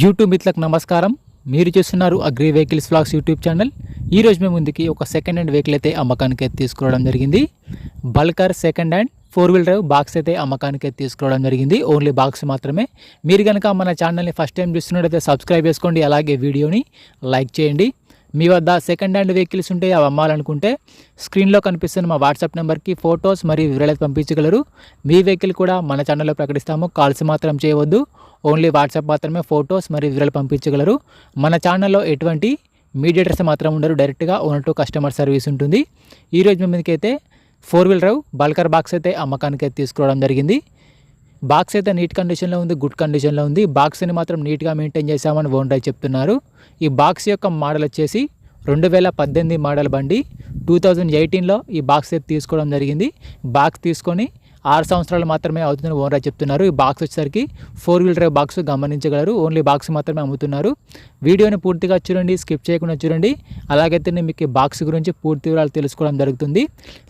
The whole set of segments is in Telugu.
యూట్యూబ్ మిత్రులకు నమస్కారం. మీరు చూస్తున్నారు agri vehicles flags YouTube channel. ఈరోజు మేము ముందుకి ఒక సెకండ్ హ్యాండ్ వెహికల్ అయితే అమ్మకానికి అయితే తీసుకురావడం జరిగింది. Bulker second hand four wheel drive box అయితే అమ్మకానికి అయితే తీసుకురావడం జరిగింది. ఓన్లీ బాక్స్ మాత్రమే. మీరు కనుక మన ఛానల్ని ఫస్ట్ టైం చూస్తున్నట్టయితే సబ్స్క్రైబ్ చేసుకోండి. అలాగే వీడియోని లైక్ చేయండి. మీ వద్ద సెకండ్ హ్యాండ్ వెహికల్స్ ఉంటే అవి అమ్మాలనుకుంటే స్క్రీన్లో కనిపిస్తున్న మా వాట్సాప్ నెంబర్కి ఫొటోస్ మరియు వివరాలు పంపించగలరు. మీ వెహికల్ కూడా మన ఛానల్లో ప్రకటిస్తాము. కాల్స్ మాత్రం చేయవద్దు. ఓన్లీ వాట్సాప్ మాత్రమే ఫొటోస్ మరియు వివరాలు పంపించగలరు. మన ఛానల్లో ఎటువంటి మీడియేటర్స్ మాత్రం ఉండరు. డైరెక్ట్గా ఓనర్ టు కస్టమర్ సర్వీస్ ఉంటుంది. ఈరోజు మీ మీదకైతే ఫోర్ వీలర్ బల్కర్ బాక్స్ అయితే అమ్మకానికి అయితే తీసుకురావడం జరిగింది. బాక్స్ అయితే నీట్ కండిషన్లో ఉంది గుడ్ కండిషన్లో ఉంది. బాక్స్ని మాత్రం నీట్గా మెయింటైన్ చేశామని ఓనర్ చెప్తున్నారు. ఈ బాక్స్ యొక్క మోడల్ వచ్చేసి రెండు వేల పద్దెనిమిది మోడల్ బండి. టూ థౌజండ్ ఎయిటీన్లో ఈ బాక్స్ అయితే తీసుకోవడం జరిగింది. బాక్స్ తీసుకొని ఆరు సంవత్సరాలు మాత్రమే అవుతుందని ఓనర్ చెప్తున్నారు. ఈ బాక్స్ వచ్చేసరికి ఫోర్ వీల్ డ్రైవ్ బాక్స్ గమనించగలరు. ఓన్లీ బాక్స్ మాత్రమే అమ్ముతున్నారు. వీడియోని పూర్తిగా చూడండి స్కిప్ చేయకుండా చూడండి. అలాగైతే మీకు ఈ బాక్స్ గురించి పూర్తి వివరాలు తెలుసుకోవడం జరుగుతుంది.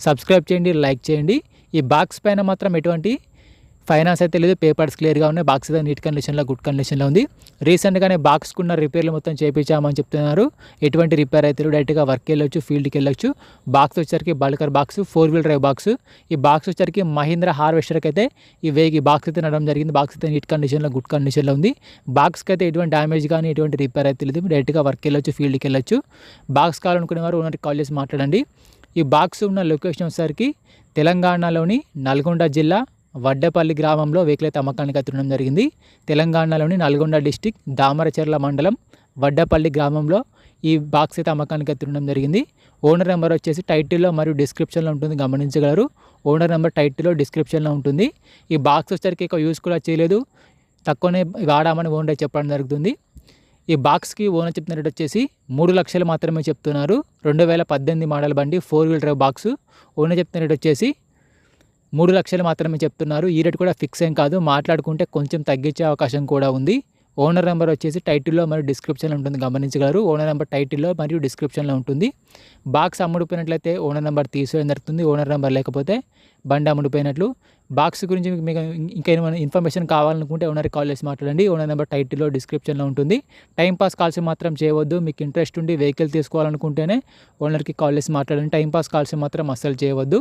సబ్స్క్రైబ్ చేయండి లైక్ చేయండి. ఈ బాక్స్ పైన మాత్రం ఎటువంటి ఫైనాన్స్ అయితే లేదు పేపర్స్ క్లియర్గా ఉన్నాయి బాక్స్ అయితే నీట్ కండిషన్లో గుడ్ కండిషన్లో ఉంది. రీసెంట్గానే బాక్స్కున్న రిపేర్లు మొత్తం చేయించామని చెప్తున్నారు. ఎటువంటి రిపేర్ అయితే డైరెక్ట్గా వర్క్ వెళ్ళొచ్చు ఫీల్డ్కి వెళ్ళొచ్చు. బాక్స్ వచ్చరికి bulker box four wheel drive box. ఈ బాక్స్ వచ్చరికి మహీంద్ర హార్వెస్టర్కి అయితే ఈ వేగి బాక్స్ అయితే నడవడం జరిగింది. బాక్స్ అయితే నీట్ కండిషన్లో గుడ్ కండిషన్లో ఉంది. బాక్స్కి అయితే ఎటువంటి డ్యామేజ్ కానీ ఎటువంటి రిపేర్ అయితే లేదు. డైరెక్ట్గా వర్క్ వెళ్ళొచ్చు ఫీల్డ్కి వెళ్ళొచ్చు. బాక్స్ కావాలనుకునే వారు ఓనర్కి కాల్ చేసి మాట్లాడండి. ఈ బాక్స్ ఉన్న లొకేషన్ వచ్చేసరికి తెలంగాణలోని నల్గొండ జిల్లా వడ్డేపల్లి గ్రామంలో వెహికల్ అయితే అమ్మకానికి ఎత్తడం జరిగింది. తెలంగాణలోని నల్గొండ డిస్టిక్ దామరచెర్ల మండలం వడ్డేపల్లి గ్రామంలో ఈ బాక్స్ అయితే అమ్మకానికి ఎత్తడం జరిగింది. ఓనర్ నెంబర్ వచ్చేసి టైటిల్లో మరియు డిస్క్రిప్షన్లో ఉంటుంది గమనించగలరు. ఓనర్ నెంబర్ టైటిల్లో డిస్క్రిప్షన్లో ఉంటుంది. ఈ బాక్స్ వచ్చరికి ఎక్కువ యూస్ కూడా చేయలేదు. తక్కువనే వాడామని ఓనర్ చెప్పడం జరుగుతుంది. ఈ బాక్స్కి ఓనర్ చెప్తున్న రేట్ వచ్చేసి మూడు లక్షలు మాత్రమే చెప్తున్నారు. రెండు వేల పద్దెనిమిది మోడల్ బండి four wheel drive box. Owner చెప్తున్న రేట్ వచ్చేసి మూడు లక్షలు మాత్రమే చెప్తున్నారు. ఈ రేట్ కూడా ఫిక్స్ ఏం కాదు. మాట్లాడుకుంటే కొంచెం తగ్గించే అవకాశం కూడా ఉంది. ఓనర్ నెంబర్ వచ్చేసి టైటిల్లో మరియు డిస్క్రిప్షన్లో ఉంటుంది. గమనించగలరు. ఓనర్ నెంబర్ టైటిల్లో మరియు డిస్క్రిప్షన్లో ఉంటుంది. బాక్స్ అమ్ముడిపోయినట్లయితే ఓనర్ నెంబర్ తీసుకోవడం జరుగుతుంది. ఓనర్ నెంబర్ లేకపోతే బండి అమ్ముడిపోయినట్లు. బాక్స్ గురించి మీకు ఇంకా ఏమైనా ఇన్ఫర్మేషన్ కావాలనుకుంటే ఓనర్కి కాల్ చేసి మాట్లాడండి. ఓనర్ నెంబర్ టైటిల్లో డిస్క్రిప్షన్లో ఉంటుంది. టైం పాస్ కాల్స్ మాత్రం చేయవద్దు. మీకు ఇంట్రెస్ట్ ఉండి వెహికల్ తీసుకోవాలనుకుంటేనే ఓనర్కి కాల్ చేసి మాట్లాడండి. టైం పాస్ కాల్స్ మాత్రం అస్సలు చేయవద్దు.